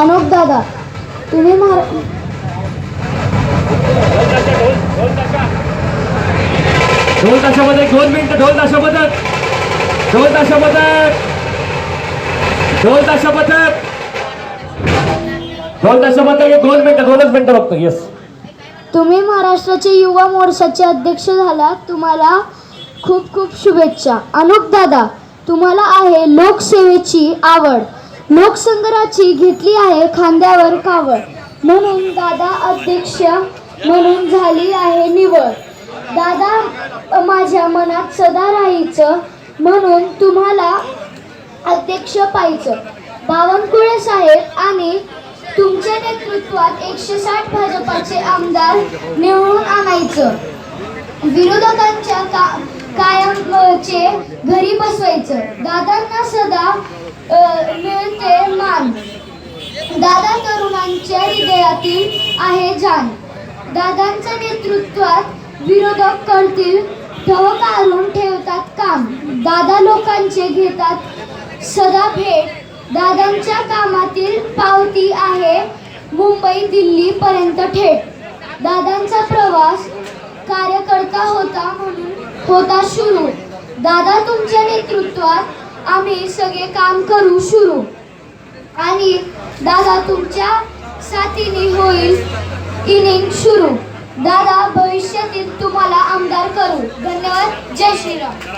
अनुप दादा तुम्ही महारा ढोल ताशा पथक दोन मिनिटं ढोल ताशा पथक ढोल ताशा पथक ढोल ताशा पथक ढोल ताशा पथक एक दोन मिनिटं दोनच मिनिटं फक्त येस तुम्ही महाराष्ट्राचे युवा मोर्चाचे अध्यक्ष झाला तुम्हाला खूप खूप शुभेच्छा. अनुप दादा तुम्हाला आहे लोकसेवेची आवड. लोकसंग्रहाची घेतली आहे खांद्यावर कावड. म्हणून दादा अध्यक्ष म्हणून झाली आहे निवड. दादा माझ्या मनात सदा राहायचं म्हणून तुम्हाला अध्यक्ष पाहिजे बावनकुळे साहेब आणि तुमच्या नेतृत्वात एकशे साठ भाजपाचे आमदार निवडून आणायचं. विरोधकांच्या का कायमचे घरी बसवायचं. दादांना सदा मिळते मान. दादा तरुणांच्या हृदयातील आहे जाण दादांच्या नेतृत्वात विरोधक करतील ठवकारून ठेवतात काम. दादा लोकांचे घेतात सदा भेट. दादांच्या कामातील पावती आहे मुंबई दिल्ली पर्यंत थेट. दादांचा प्रवास कार्यकर्ता होता म्हणून होता सुरू. दादा तुमच्या नेतृत्वात आम्ही सगळे काम करू सुरू आणि दादा तुमच्या साथीने होईल. इनिंग सुरू दादा भविष्यातील तुम्हाला आमदार करू. धन्यवाद. जय श्रीराम.